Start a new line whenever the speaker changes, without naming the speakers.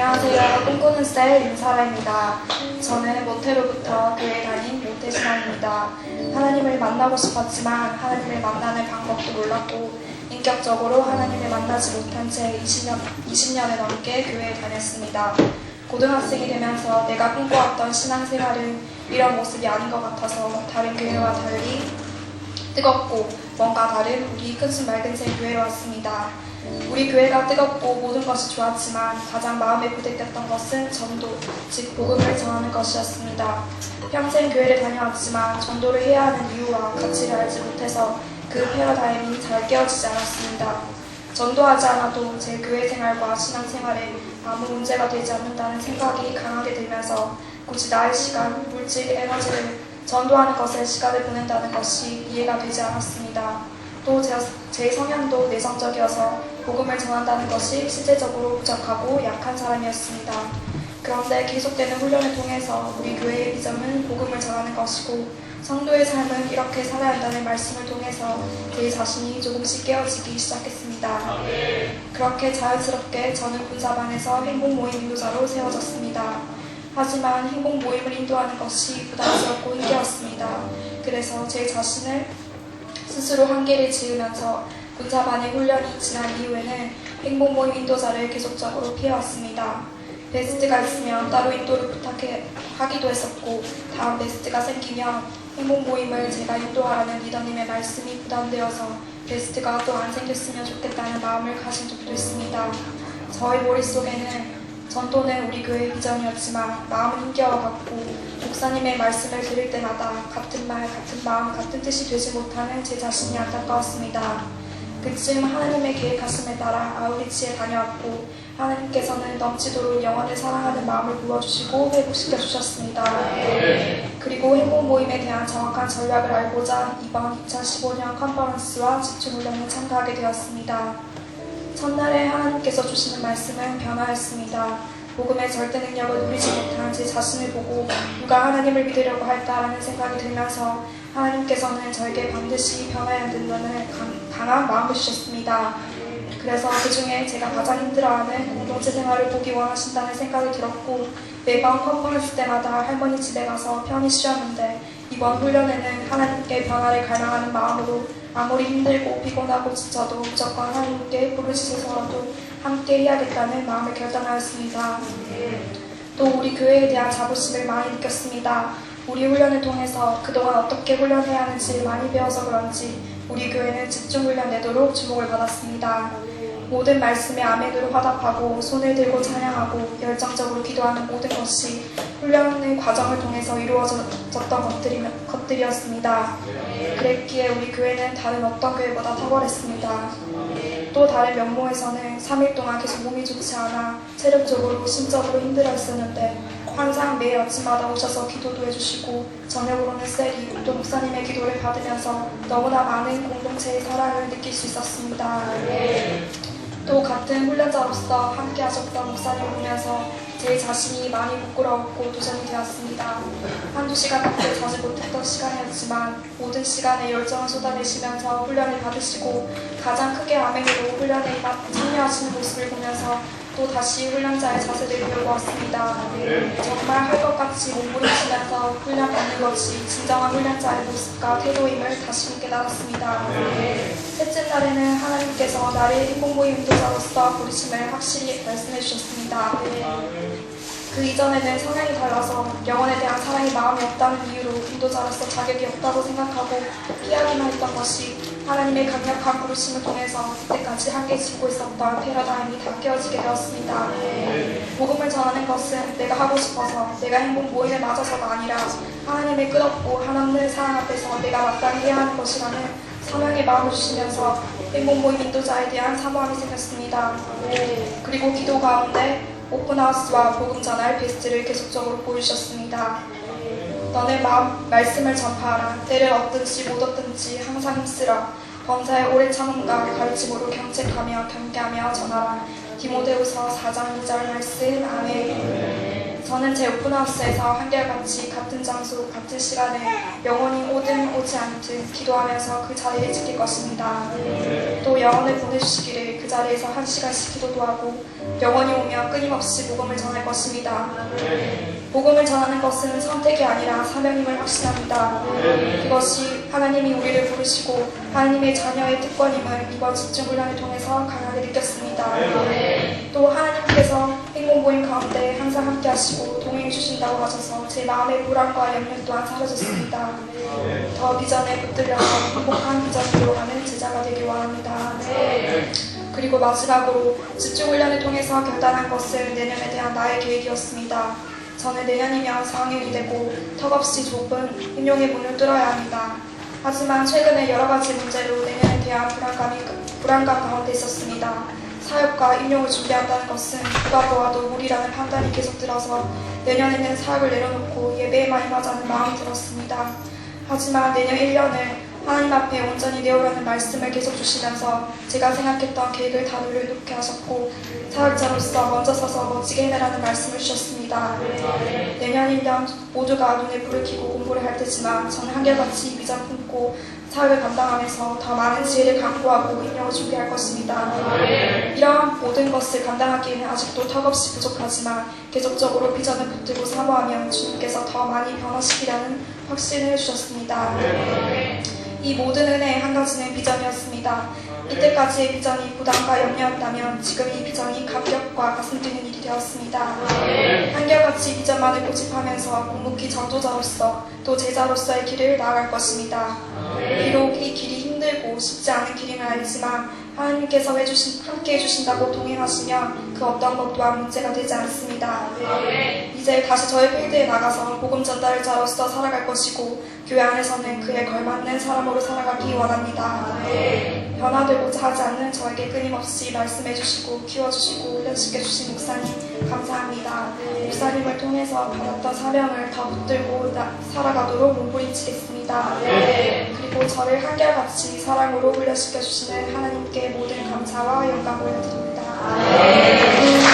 안녕하세요. 꿈꾸는 셀 윤사라입니다. 저는 모태로부터 교회 다닌 모태신앙입니다. 하나님을 만나고 싶었지만 하나님을 만나는 방법도 몰랐고 인격적으로 하나님을 만나지 못한 채 20년, 20년을 넘게 교회에 다녔습니다. 고등학생이 되면서 내가 꿈꿔왔던 신앙생활은 이런 모습이 아닌 것 같아서 다른 교회와 달리 뜨겁고 뭔가 다른 우리 큰순 맑은 새 교회로 왔습니다. 우리 교회가 뜨겁고 모든 것이 좋았지만 가장 마음에 부대꼈던 것은 전도, 즉 복음을 전하는 것이었습니다. 평생 교회를 다녀왔지만 전도를 해야 하는 이유와 가치를 알지 못해서 그 패러다임이 잘 깨어지지 않았습니다. 전도하지 않아도 제 교회 생활과 신앙 생활에 아무 문제가 되지 않는다는 생각이 강하게 들면서 굳이 나의 시간, 물질, 에너지를 전도하는 것에 시간을 보낸다는 것이 이해가 되지 않았습니다. 또 제 성향도 내성적이어서 복음을 전한다는 것이 실제적으로 부족하고 약한 사람이었습니다. 그런데 계속되는 훈련을 통해서 우리 교회의 비전은 복음을 전하는 것이고 성도의 삶은 이렇게 살아야 한다는 말씀을 통해서 제 자신이 조금씩 깨어지기 시작했습니다. 그렇게 자연스럽게 저는 군사반에서 행복 모임 인도자로 세워졌습니다. 하지만 행복 모임을 인도하는 것이 부담스럽고 힘겨웠습니다. 그래서 제 자신을 스스로 한계를 지으면서 군사반의 훈련이 지난 이후에는 행복 모임 인도자를 계속적으로 피해왔습니다. 베스트가 있으면 따로 인도를 부탁하기도 했었고 다음 베스트가 생기면 행복 모임을 제가 인도하라는 리더님의 말씀이 부담되어서 베스트가 또 안 생겼으면 좋겠다는 마음을 가진 적도 있습니다. 저의 머릿속에는 전도는 우리 교회의 비전이었지만 마음은 힘겨워 갔고 목사님의 말씀을 들을 때마다 같은 말, 같은 마음, 같은 뜻이 되지 못하는 제 자신이 안타까웠습니다. 그쯤 하나님의 계획하심에 따라 아우리치에 다녀왔고 하나님께서는 넘치도록 영혼을 사랑하는 마음을 부어주시고 회복시켜 주셨습니다. 그리고 행복 모임에 대한 정확한 전략을 알고자 이번 2015년 컨퍼런스와 집중 훈련에 참가하게 되었습니다. 첫날에 하나님께서 주시는 말씀은 변화였습니다. 복음의 절대 능력을 누리지 못한 제 자신을 보고 누가 하나님을 믿으려고 할까라는 생각이 들면서 하나님께서는 저에게 반드시 변화해야 된다는 강한 마음을 주셨습니다. 그래서 그 중에 제가 가장 힘들어하는 공동체 생활을 보기 원하신다는 생각이 들었고 매번 컨퍼런스 때마다 할머니 집에 가서 편히 쉬었는데 이번 훈련에는 하나님께 변화를 갈망하는 마음으로 아무리 힘들고 피곤하고 지쳐도 무조건 하나님께 부르짖어서라도 함께 해야겠다는 마음을 결단하였습니다. 또 우리 교회에 대한 자부심을 많이 느꼈습니다. 우리 훈련을 통해서 그동안 어떻게 훈련해야 하는지 많이 배워서 그런지 우리 교회는 집중 훈련 내도록 주목을 받았습니다. 모든 말씀에 아멘으로 화답하고 손을 들고 찬양하고 열정적으로 기도하는 모든 것이 훈련의 과정을 통해서 이루어졌던 것들이, 것들이었습니다. 그랬기에 우리 교회는 다른 어떤 교회보다 탁월했습니다. 또 다른 면모에서는 3일 동안 계속 몸이 좋지 않아 체력적으로 심적으로 힘들어 했었는데 항상 매일 아침마다 오셔서 기도도 해주시고 저녁으로는 셀이 또 목사님의 기도를 받으면서 너무나 많은 공동체의 사랑을 느낄 수 있었습니다. 또 같은 훈련자로서 함께 하셨던 목사님을 보면서 제 자신이 많이 부끄러웠고 도전이 되었습니다. 한두 시간밖에 자주 못했던 시간이었지만 모든 시간에 열정을 쏟아내시면서 훈련을 받으시고 가장 크게 아멘으로 훈련에 참여하시는 모습을 보면서 또 다시 훈련자의 자세를 배워보았습니다. 정말 할 것 같이 몸부림치면서 훈련 받는 것이 진정한 훈련자의 모습과 태도임을 다시 깨달았습니다. 셋째 날에는 하나님께서 나를 행복모임 인도자로서 부르심을 확실히 말씀해 주셨습니다. 그 이전에는 성향이 달라서 영혼에 대한 사랑이 마음이 없다는 이유로 인도자로서 자격이 없다고 생각하고 피하기만 했던 것이 하나님의 강력한 부르심을 통해서 그때까지 한계 짓고 있었던 패러다임이 다 깨어지게 되었습니다. 복음을 전하는 것은 내가 하고 싶어서 내가 행복 모임에 맞아서가 아니라 하나님의 끝없고 하나님의 사랑 앞에서 내가 마땅히 해야 하는 것이라는 사명의 마음을 주시면서 행복 모임 인도자에 대한 사모함이 생겼습니다. 그리고 기도 가운데 오픈하우스와 복음 전할 베스트를 계속적으로 보여주셨습니다. 너는 마음, 말씀을 전파하라. 때를 얻든지 못 얻든지 항상 힘쓰라. 범사의 오래 참음과 가르침으로 경책하며 경계하며 전하라. 디모데후서 4장 2절 말씀 아멘. 저는 제 오픈하우스에서 한결같이 같은 장소, 같은 시간에 영원히 오든 오지 않든 기도하면서 그 자리를 지킬 것입니다. 또 영혼을 보내주시기를 자리에서 한 시간씩 기도도 하고 영원히 오면 끊임없이 복음을 전할 것입니다. 복음을 전하는 것은 선택이 아니라 사명임을 확신합니다. 그것이 하나님이 우리를 부르시고 하나님의 자녀의 특권임을 이번 집중훈련을 통해서 강하게 느꼈습니다. 또 하나님께서 행복 모임 가운데 항상 함께 하시고 동행해 주신다고 하셔서 제 마음의 불안과 염려 또한 사라졌습니다. 더 비전에 붙들려서 행복한 비전으로 가는 제자가 되길 원합니다. 그리고 마지막으로 집중훈련을 통해서 결단한 것은 내년에 대한 나의 계획이었습니다. 저는 내년이면 4학년이 되고 턱없이 좁은 임용의 문을 뚫어야 합니다. 하지만 최근에 여러 가지 문제로 내년에 대한 불안감이, 불안감 가운데 있었습니다. 사역과 임용을 준비한다는 것은 누가 보아도 무리라는 판단이 계속 들어서 내년에는 사역을 내려놓고 예배에만 임하자는 마음이 들었습니다. 하지만 내년 1년을 하나님 앞에 온전히 내오라는 말씀을 계속 주시면서 제가 생각했던 계획을 다 내려놓게 하셨고 사역자로서 먼저 서서 멋지게 해내라는 말씀을 주셨습니다. 내년 1년 모두가 눈에 불을 켜고 공부를 할 테지만 저는 한결같이 비전 품고 사역을 감당하면서 더 많은 지혜를 강구하고 인력을 준비할 것입니다. 이러한 모든 것을 감당하기에는 아직도 턱없이 부족하지만 계속적으로 비전을 붙들고 사모하면 주님께서 더 많이 변화시키라는 확신을 주셨습니다. 이 모든 은혜의 한 가지는 비전이었습니다. 이때까지의 비전이 부담과 염려였다면 지금 이 비전이 감격과 가슴 뛰는 일이 되었습니다. 한결같이 비전만을 고집하면서 묵묵히 전도자로서 또 제자로서의 길을 나아갈 것입니다. 비록 이 길이 힘들고 쉽지 않은 길임을 알지만 하나님께서 해주신, 함께 해주신다고 동행하시면 그 어떤 것 또한 문제가 되지 않습니다. 이제 다시 저의 필드에 나가서 복음 전달자로서 살아갈 것이고 교회 안에서는 그에 걸맞는 사람으로 살아가기 원합니다. 변화되고자 하지 않는 저에게 끊임없이 말씀해 주시고 키워주시고 훈련시켜 주신 목사님 감사합니다. 목사님을 통해서 받았던 사명을 더 붙들고 살아가도록 몸부림치겠습니다. 네. 그리고 저를 한결같이 사랑으로 훈련시켜 주시는 하나님께 모든 감사와 영광을 드립니다. 네.